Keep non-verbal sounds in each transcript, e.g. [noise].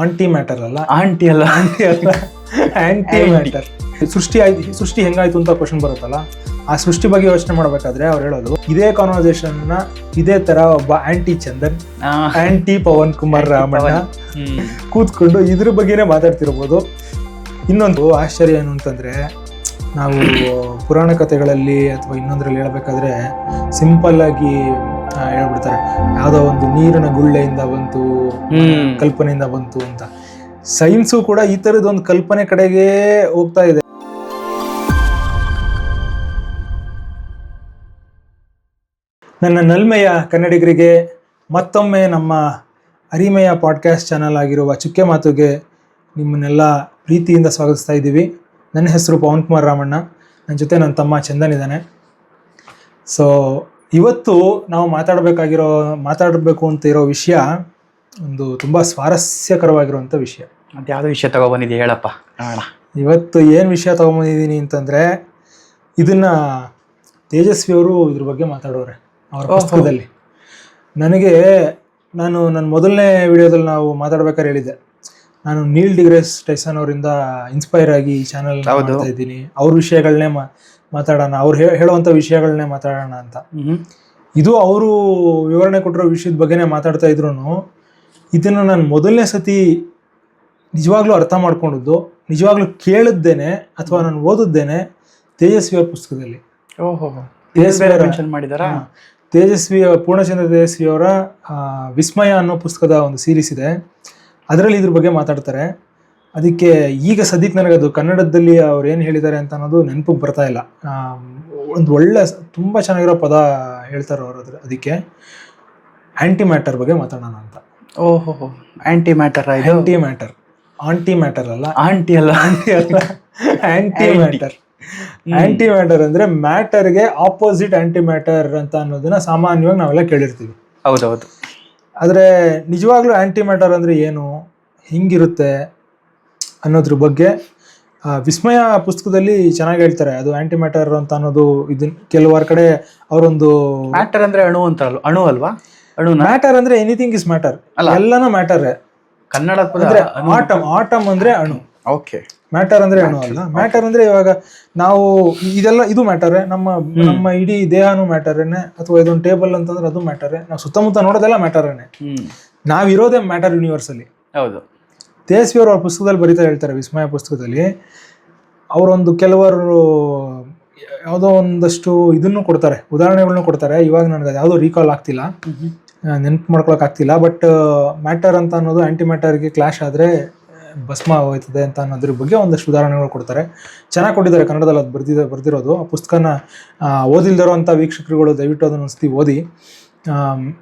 Aunty matter ಅಲ್ಲ? Anti ಅಲ್ಲ. Anti ಅಲ್ಲ. Anti matter. ಸೃಷ್ಟಿ ಆಯ್ತು ಸೃಷ್ಟಿ ಹೆಂಗಾಯ್ತು ಅಂತ ಕ್ವಶನ್ ಬರುತ್ತಲ್ಲ? ಆ ಸೃಷ್ಟಿ ಬಗ್ಗೆ ಯೋಚನೆ ಮಾಡ್ಬೇಕಾದ್ರೆ ಅವ್ರು ಹೇಳೋದು ಇದೇ ಕಾನ್ವರ್ಸೇಷನ್ನ ಇದೇ ತರ ಒಬ್ಬ ಆಂಟಿ ಚಂದನ್ ಆಂಟಿ ಪವನ್ ಕುಮಾರ್ ರಾಮಣ್ಣ ಕೂತ್ಕೊಂಡು ಇದ್ರ ಬಗ್ಗೆನೇ ಮಾತಾಡ್ತಿರ್ಬೋದು. ಇನ್ನೊಂದು ಆಶ್ಚರ್ಯ ಏನು ಅಂತಂದ್ರೆ ನಾವು ಪುರಾಣ ಕಥೆಗಳಲ್ಲಿ ಅಥವಾ ಇನ್ನೊಂದ್ರಲ್ಲಿ ಹೇಳ್ಬೇಕಾದ್ರೆ ಸಿಂಪಲ್ ಆಗಿ ಹೇಳ್ಬಿಡ್ತಾರೆ. ಯಾವುದೋ ಒಂದು ನೀರಿನ ಗುಳ್ಳೆಯಿಂದ ಬಂತು. ಕಲ್ಪನೆಯಿಂದ ಬಂತು ಅಂತ. ಸೈನ್ಸು ಕೂಡ ಈ ಥರದ ಒಂದು ಕಲ್ಪನೆ ಕಡೆಗೆ ಹೋಗ್ತಾ ಇದೆ. ನನ್ನ ನಲ್ಮೆಯ ಕನ್ನಡಿಗರಿಗೆ ಮತ್ತೊಮ್ಮೆ ನಮ್ಮ ಅರಿಮೆಯ ಪಾಡ್ಕಾಸ್ಟ್ ಚಾನಲ್ ಆಗಿರುವ ಚುಕ್ಕೆ ಮಾತುಗೆ ನಿಮ್ಮನ್ನೆಲ್ಲ ಪ್ರೀತಿಯಿಂದ ಸ್ವಾಗತಿಸ್ತಾ ಇದ್ದೀವಿ. ನನ್ನ ಹೆಸರು ಪವನ್ ಕುಮಾರ್ ರಾಮಣ್ಣ. ನನ್ನ ಜೊತೆ ನನ್ನ ತಮ್ಮ ಚಂದನ್ ಇದ್ದಾನೆ. ಸೊ ಇವತ್ತು ನಾವು ಮಾತಾಡಬೇಕಾಗಿರೋ ಮಾತಾಡಬೇಕು ಅಂತ ಇರೋ ವಿಷಯ ಒಂದು ತುಂಬ ಸ್ವಾರಸ್ಯಕರವಾಗಿರುವಂಥ ವಿಷಯ. ಅದ್ಯಾವ್ದೋ ವಿಷಯ ತಗೊಬಂದಿದ್ಯಾ ಹೇಳಪ್ಪ. ನೋಡೋಣ ಇವತ್ತು ಏನು ವಿಷಯ ತಗೊಂಬಂದಿದ್ದೀನಿ ಅಂತಂದರೆ ಇದನ್ನ ತೇಜಸ್ವಿ ಅವರು ಇದ್ರ ಬಗ್ಗೆ ಮಾತಾಡೋರೆ ಅವರ ಪುಸ್ತಕದಲ್ಲಿ. ನನಗೆ ನಾನು ನನ್ನ ಮೊದಲನೇ ವಿಡಿಯೋದಲ್ಲಿ ನಾವು ಮಾತಾಡ್ಬೇಕಾದ್ರೆ ಹೇಳಿದ್ದೆ. ನಾನು ನೀಲ್ ಡಿಗ್ರೆಸ್ ಟೈಸನ್ ಅವರಿಂದ ಇನ್ಸ್ಪೈರ್ ಆಗಿ ಈ ಚಾನಲ್. ಮಾಡ್ತಾ ಇದ್ದೀನಿ. ಅವ್ರ ವಿಷಯಗಳನ್ನೇ ಮಾತಾಡೋಣ. ಅವ್ರು ಹೇಳುವಂತ ಹೇಳುವಂಥ ವಿಷಯಗಳನ್ನೇ ಮಾತಾಡೋಣ ಅಂತ. ಇದು ಅವರು ವಿವರಣೆ ಕೊಟ್ಟಿರೋ ವಿಷಯದ ಬಗ್ಗೆನೇ ಮಾತಾಡ್ತಾ ಇದ್ರು ಇದನ್ನ ನಾನು ಮೊದಲನೇ ಸತಿ ನಿಜವಾಗ್ಲೂ ಅರ್ಥ ಮಾಡ್ಕೊಂಡಿದ್ದು ನಿಜವಾಗ್ಲೂ ಕೇಳಿದ್ದೇನೆ ಅಥವಾ ನಾನು ಓದಿದ್ದೇನೆ ತೇಜಸ್ವಿಯ ಪುಸ್ತಕದಲ್ಲಿ. ತೇಜಸ್ವಿ ಪೂರ್ಣಚಂದ್ರ ತೇಜಸ್ವಿ ಅವರ ವಿಸ್ಮಯ ಅನ್ನೋ ಪುಸ್ತಕದ ಒಂದು ಸೀರೀಸ್ ಇದೆ. ಅದರಲ್ಲಿ ಇದ್ರ ಬಗ್ಗೆ ಮಾತಾಡ್ತಾರೆ. ಅದಕ್ಕೆ ಈಗ ಸದ್ಯಕ್ಕೆ ನನಗೆ ಅದು ಕನ್ನಡದಲ್ಲಿ ಅವ್ರು ಏನು ಹೇಳಿದ್ದಾರೆ ಅಂತ ಅನ್ನೋದು ನೆನಪಿಗೆ ಬರ್ತಾ ಇಲ್ಲ. ಒಂದು ಒಳ್ಳೆ ತುಂಬ ಚೆನ್ನಾಗಿರೋ ಪದ ಹೇಳ್ತಾರೆ ಅವರು ಅದ್ರ ಅದಕ್ಕೆ ಆ್ಯಂಟಿ ಮ್ಯಾಟರ್ ಬಗ್ಗೆ ಮಾತಾಡೋಣ ಅಂತ. ಓಹೋ anti matter anti anti matter anti matter ಅಲ್ಲ? ಆಂಟಿ ಅಲ್ಲ? ಆಂಟಿ ಅಲ್ಲ. Anti Anti. Matter anti matter ಅಂದರೆ ಮ್ಯಾಟರ್ಗೆ ಆಪೋಸಿಟ್ ಆ್ಯಂಟಿ ಮ್ಯಾಟರ್ ಅಂತ ಅನ್ನೋದನ್ನ ಸಾಮಾನ್ಯವಾಗಿ ನಾವೆಲ್ಲ ಕೇಳಿರ್ತೀವಿ. ಹೌದೌದು. ಆದ್ರೆ ನಿಜವಾಗ್ಲೂ ಆಂಟಿ ಮ್ಯಾಟರ್ ಅಂದ್ರೆ ಏನು? ಹಿಂಗಿರುತ್ತೆ ಅನ್ನೋದ್ರ ಬಗ್ಗೆ ವಿಸ್ಮಯ ಪುಸ್ತಕದಲ್ಲಿ ಚೆನ್ನಾಗಿ ಹೇಳ್ತಾರೆ. ಅದು ಆ್ಯಂಟಿ ಮ್ಯಾಟರ್ ಅಂತ ಅನ್ನೋದು ಇದನ್ನ ಕೆಲವಾರು ಕಡೆ ಅವರೊಂದು ಮ್ಯಾಟರ್ ಅಂದ್ರೆ ಅಣು ಅಂತಾರಲ್ಲ ಅಣು ಅಲ್ವಾ? ಅಣು ಮ್ಯಾಟರ್ ಅಂದ್ರೆ ಎನಿಥಿಂಗ್ ಇಸ್ ಮ್ಯಾಟರ್ ಅಲ್ಲ. ಎಲ್ಲಾನು ಮ್ಯಾಟರ್. ಕನ್ನಡ ಆಟಮ್ ಆಟಮ್ ಅಂದ್ರೆ ಅಣು. ಓಕೆ. ಮ್ಯಾಟರ್ ಅಂದ್ರೆ ಏನು ಅಲ್ಲ? ಮ್ಯಾಟರ್ ಅಂದ್ರೆ ಇವಾಗ ನಾವು ಇದೆಲ್ಲ ಇದು ಮ್ಯಾಟರ್ ನಮ್ಮ ನಮ್ಮ ಇಡೀ ದೇಹನು ಮ್ಯಾಟರೇನೆ ಅಥವಾ ಇದೊಂದು ಟೇಬಲ್ ಅಂತಂದ್ರೆ ಅದು ಮ್ಯಾಟರ್ ನಾವು ಸುತ್ತಮುತ್ತ ನೋಡೋದೆಲ್ಲ ಮ್ಯಾಟರೇನೆ ನಾವಿರೋದೇ ಮ್ಯಾಟರ್ ಯೂನಿವರ್ಸ್ ಅಲ್ಲಿ. ಹೌದು. ತೇಜಸ್ವಿ ಅವರು ಅವ್ರ ಪುಸ್ತಕದಲ್ಲಿ ಬರೀತಾ ಹೇಳ್ತಾರೆ ವಿಸ್ಮಯ ಪುಸ್ತಕದಲ್ಲಿ. ಅವರೊಂದು ಕೆಲವರು ಯಾವುದೋ ಒಂದಷ್ಟು ಇದನ್ನು ಕೊಡ್ತಾರೆ ಉದಾಹರಣೆಗಳನ್ನು ಕೊಡ್ತಾರೆ. ಇವಾಗ ನನಗೆ ಅದು ಯಾವುದೋ ರೀಕಾಲ್ ಆಗ್ತಿಲ್ಲ. ನೆನ್ಪು ಮಾಡ್ಕೊಳಕ್ ಆಗ್ತಿಲ್ಲ. ಬಟ್ ಮ್ಯಾಟರ್ ಅಂತ ಅನ್ನೋದು ಆಂಟಿ ಮ್ಯಾಟರ್ಗೆ ಕ್ಲಾಶ್ ಆದರೆ ಭಸ್ಮ ಹೋಯ್ತದೆ ಅಂತ ಅನ್ನೋದ್ರ ಬಗ್ಗೆ ಒಂದಷ್ಟು ಉದಾಹರಣೆಗಳು ಕೊಡ್ತಾರೆ. ಚೆನ್ನಾಗಿ ಕೊಟ್ಟಿದ್ದಾರೆ ಕನ್ನಡದಲ್ಲಿ ಅದು ಬರ್ದಿದೆ ಬರೆದಿರೋದು. ಆ ಪುಸ್ತಕನ ಓದಿಲ್ದಿರೋ ಅಂಥ ವೀಕ್ಷಕರುಗಳು ದಯವಿಟ್ಟು ಅದನ್ನು ಒಂದ್ಸತಿ ಓದಿ.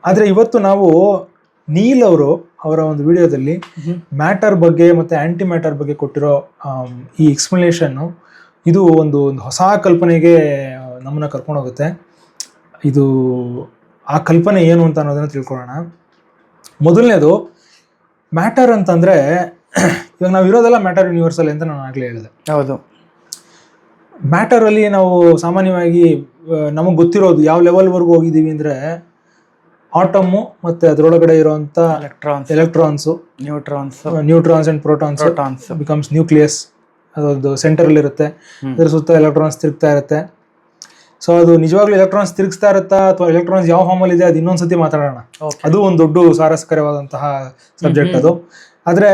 ಆದರೆ ಇವತ್ತು ನಾವು ನೀಲ್ ಅವರು ಅವರ ಒಂದು ವಿಡಿಯೋದಲ್ಲಿ ಮ್ಯಾಟರ್ ಬಗ್ಗೆ ಮತ್ತು ಆ್ಯಂಟಿ ಮ್ಯಾಟರ್ ಬಗ್ಗೆ ಕೊಟ್ಟಿರೋ ಈ ಎಕ್ಸ್ಪ್ಲನೇಷನ್ನು ಇದು ಒಂದು ಒಂದು ಹೊಸ ಕಲ್ಪನೆಗೆ ನಮ್ಮನ್ನ ಕರ್ಕೊಂಡು ಹೋಗುತ್ತೆ ಇದು ಆ ಕಲ್ಪನೆ ಏನು ಅಂತ ಅನ್ನೋದನ್ನ ತಿಳ್ಕೊಳ್ಳೋಣ. ಮೊದಲನೇದು ಮ್ಯಾಟರ್ ಅಂತಂದ್ರೆ ಇವಾಗ ನಾವು ಇರೋದೆಲ್ಲ ಮ್ಯಾಟರ್ ಯೂನಿವರ್ಸಲ್ ಅಂತ ನಾನು ಆಗಲೇ ಹೇಳಿದೆ. ಹೌದು. ಮ್ಯಾಟರ್ ಅಲ್ಲಿ ನಾವು ಸಾಮಾನ್ಯವಾಗಿ ನಮಗೆ ಗೊತ್ತಿರೋದು ಯಾವ ಲೆವೆಲ್ವರೆಗೂ ಹೋಗಿದ್ದೀವಿ ಅಂದ್ರೆ ಆಟಮು ಮತ್ತೆ ಅದರೊಳಗಡೆ ಇರುವಂತ electrons electrons neutrons neutrons and protons protons becomes nucleus ಅದೊಂದು ಸೆಂಟರಲ್ಲಿರುತ್ತೆ. ಅದರ ಸುತ್ತ ಎಲೆಕ್ಟ್ರಾನ್ಸ್ ತಿರುಗ್ತಾ ಇರುತ್ತೆ. ಸೊ ಅದು ನಿಜವಾಗ್ಲೂ ಎಲೆಕ್ಟ್ರಾನ್ಸ್ ತಿರುಗಿಸ್ತಾ ಇರುತ್ತಾ ಅಥವಾ ಎಲೆಕ್ಟ್ರಾನ್ಸ್ ಯಾವ ಫಾರ್ಮಲ್ಲಿ ಇದೆ ಅದು ಇನ್ನೊಂದ್ಸತಿ ಮಾತಾಡೋಣ. ಅದು ಒಂದು ದೊಡ್ಡ ಸ್ವಾರಸ್ಯಕರವಾದಂತಹ ಸಬ್ಜೆಕ್ಟ್ ಅದು. ಆದ್ರೆ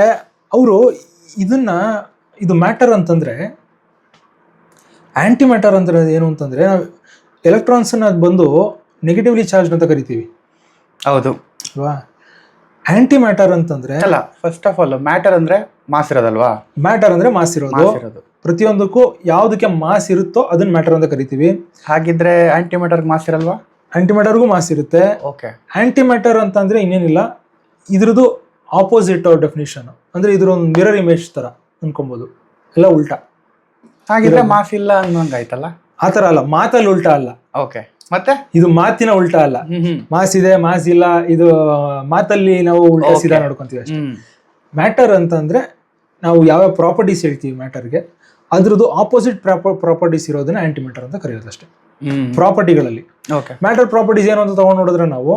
ಅವರು ಇದನ್ನ ಇದು ಮ್ಯಾಟರ್ ಅಂತಂದ್ರೆ ಆಂಟಿ ಮ್ಯಾಟರ್ ಅಂದ್ರೆ ಏನು ಅಂತಂದ್ರೆ ನಾವು ಎಲೆಕ್ಟ್ರಾನ್ಸ್ ಅದು ಬಂದು ನೆಗೆಟಿವ್ಲಿ ಚಾರ್ಜ್ ಅಂತ ಕರಿತೀವಿ. ಹೌದು. ಅಲ್ವಾ? ಆಂಟಿ ಮ್ಯಾಟರ್ ಅಂತಂದ್ರೆ ಅಲ್ಲ ಫಸ್ಟ್ ಆಫ್ ಆಲ್ ಮ್ಯಾಟರ್ ಅಂದ್ರೆ ಮಾಸ್ ಇರೋದಲ್ವಾ? ಮ್ಯಾಟರ್ ಅಂದ್ರೆ ಮಾಸ್ ಇರೋದು. ಇರೋದು. ಪ್ರತಿಯೊಂದಕ್ಕೂ ಯಾವ್ದಕ್ಕೆ ಮಾಸ್ ಇರುತ್ತೋ ಅದನ್ನ ಮ್ಯಾಟರ್ ಅಂತ ಕರಿತೀವಿ. ಹಾಗಿದ್ರೆ ಆಂಟಿ ಮ್ಯಾಟರ್ ಮಾಸ್ ಇರಲ್ವಾ? ಆಂಟಿ ಮ್ಯಾಟರ್ಗೂ ಮಾಸ್ ಇರುತ್ತೆ. ಓಕೆ ಆಂಟಿ ಮ್ಯಾಟರ್ ಅಂತಂದ್ರೆ ಇನ್ನೇನಿಲ್ಲ. ಇದ್ರದ್ದು ಆಪೋಸಿಟ್ ಡೆಫಿನಿಷನ್ ಅಂದ್ರೆ ಇದ್ರ ಒಂದು ಮಿರರ್ ಇಮೇಜ್ ತರ ಅನ್ಕೊಬಹುದು ಎಲ್ಲ ಉಲ್ಟಾ. ಹಾಗಿದ್ರೆ ಮಾಫ್ ಇಲ್ಲ ಅನ್ನಂಗಾಯ್ತಲ್ಲ? ಆ ಥರ ಅಲ್ಲ ಮಾತಲ್ಲಿ ಉಲ್ಟಾ ಅಲ್ಲ. ಓಕೆ ಮತ್ತೆ? ಇದು ಮಾತಿನ ಉಲ್ಟಾ ಅಲ್ಲ. ಮಾಸ್ ಇದೆ ಮಾಸ್ ಇಲ್ಲ ಇದು ಮಾತಲ್ಲಿ ನಾವು ಉಲ್ಟಾ. ಸೀದಾ ನೋಡ್ಕೊಂತೀವಿ ಅಷ್ಟೇ. ಮ್ಯಾಟರ್ ಅಂತಂದ್ರೆ ನಾವು ಯಾವ ಪ್ರಾಪರ್ಟೀಸ್ ಹೇಳ್ತೀವಿ ಮ್ಯಾಟರ್ಗೆ ಅದ್ರದ್ದು ಆಪೋಸಿಟ್ ಪ್ರಾಪರ್ಟೀಸ್ ಇರೋದನ್ನ ಆಂಟಿ ಮ್ಯಾಟರ್ ಅಂತ ಕರೆಯೋದು ಅಷ್ಟೇ. ಪ್ರಾಪರ್ಟಿಗಳಲ್ಲಿ ಓಕೆ ಮ್ಯಾಟರ್ ಪ್ರಾಪರ್ಟೀಸ್ ಏನು ಅಂತ ತಗೊಂಡ್ ನೋಡಿದ್ರೆ ನಾವು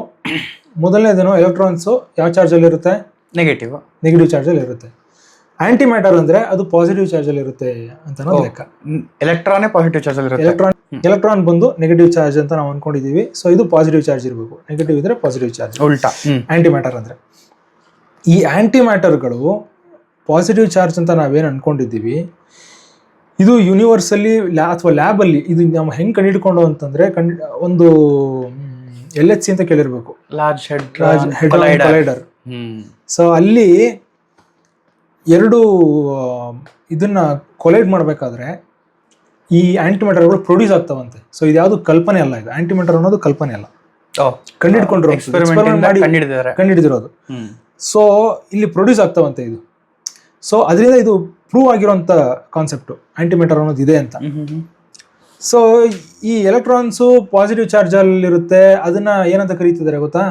ಮೊದಲನೇದೇನು ಎಲೆಕ್ಟ್ರಾನ್ಸ್ ಯಾವ ಚಾರ್ಜಲ್ಲಿ ಇರುತ್ತೆ ನೆಗೆಟಿವ್ ನೆಗೆಟಿವ್ ಚಾರ್ಜಲ್ಲಿ ಇರುತ್ತೆ. ಆಂಟಿ ಮ್ಯಾಟರ್ ಅಂದ್ರೆ ಅದು ಪಾಸಿಟಿವ್ ಚಾರ್ಜಲ್ಲಿ ಇರುತ್ತೆ ಅಂತ ಲೆಕ್ಕ. ಎಲೆಕ್ಟ್ರಾನೇ ಪಾಸಿಟಿವ್ ಚಾರ್ಜ್ ಇರುತ್ತೆ. ಎಲೆಕ್ಟ್ರಾನ್ ಎಲೆಕ್ಟ್ರಾನ್ ಬಂದು ನೆಗೆಟಿವ್ ಚಾರ್ಜ್ ಅಂತ ನಾವು ಅನ್ಕೊಂಡಿದೀವಿ. ಸೊ ಇದು ಪಾಸಿಟಿವ್ ಚಾರ್ಜ್ ಇರಬೇಕು. ನೆಗೆಟಿವ್ ಇದ್ರೆ ಪಾಸಿಟಿವ್ ಚಾರ್ಜ್ ಉಲ್ಟಾ. ಆಂಟಿ ಮ್ಯಾಟರ್ ಅಂದ್ರೆ. ಈ ಆಂಟಿ ಮ್ಯಾಟರ್ಗಳು ಪಾಸಿಟಿವ್ ಚಾರ್ಜ್ ಅಂತ ನಾವೇನು ಅನ್ಕೊಂಡಿದ್ದೀವಿ? ಇದು ಯೂನಿವರ್ಸಲ್ಲಿ ಲ್ಯಾ ಅಥವಾ ಲ್ಯಾಬಲ್ಲಿ ಇದು ನಾವು ಹೆಂಗೆ ಕಂಡಿಡ್ಕೊಂಡು ಅಂತಂದ್ರೆ ಕಂಡು ಒಂದು ಎಲ್ ಎಚ್ ಸಿ ಅಂತ ಕೇಳಿರ್ಬೇಕು. ಲಾರ್ಜ್ ಹೆಡ್ ಕೊಲೈಡರ್ ಹ್ಮ್ ಸೊ ಅಲ್ಲಿ ಎರಡು ಇದನ್ನ ಕೊಲೈಡ್ ಮಾಡಬೇಕಾದ್ರೆ ಈ ಆಂಟಿಮೆಟರ್ಗಳು ಪ್ರೊಡ್ಯೂಸ್ ಆಗ್ತಾವಂತೆ. ಸೊ ಇದು ಯಾವುದು ಕಲ್ಪನೆ ಅಲ್ಲ ಇದು. ಆಂಟಿಮೆಟರ್ ಅನ್ನೋದು ಕಲ್ಪನೆ ಅಲ್ಲ. ಕಂಡಿಡ್ಕೊಂಡಿರೋ ಕಂಡಿಡಿದಿರೋದು. ಸೊ ಇಲ್ಲಿ ಪ್ರೊಡ್ಯೂಸ್ ಆಗ್ತಾವಂತೆ ಇದು. ಸೊ ಅದರಿಂದ ಇದು ಪ್ರೂವ್ ಆಗಿರೋಂಥ ಕಾನ್ಸೆಪ್ಟು ಆಂಟಿಮೆಟರ್ ಅನ್ನೋದು ಇದೆ ಅಂತ. ಸೊ ಈ ಎಲೆಕ್ಟ್ರಾನ್ಸು ಪಾಸಿಟಿವ್ ಚಾರ್ಜ್ ಅಲ್ಲಿರುತ್ತೆ. ಅದನ್ನ ಏನಂತ ಕರೀತಿದ್ದಾರೆ ಗೊತ್ತಾ?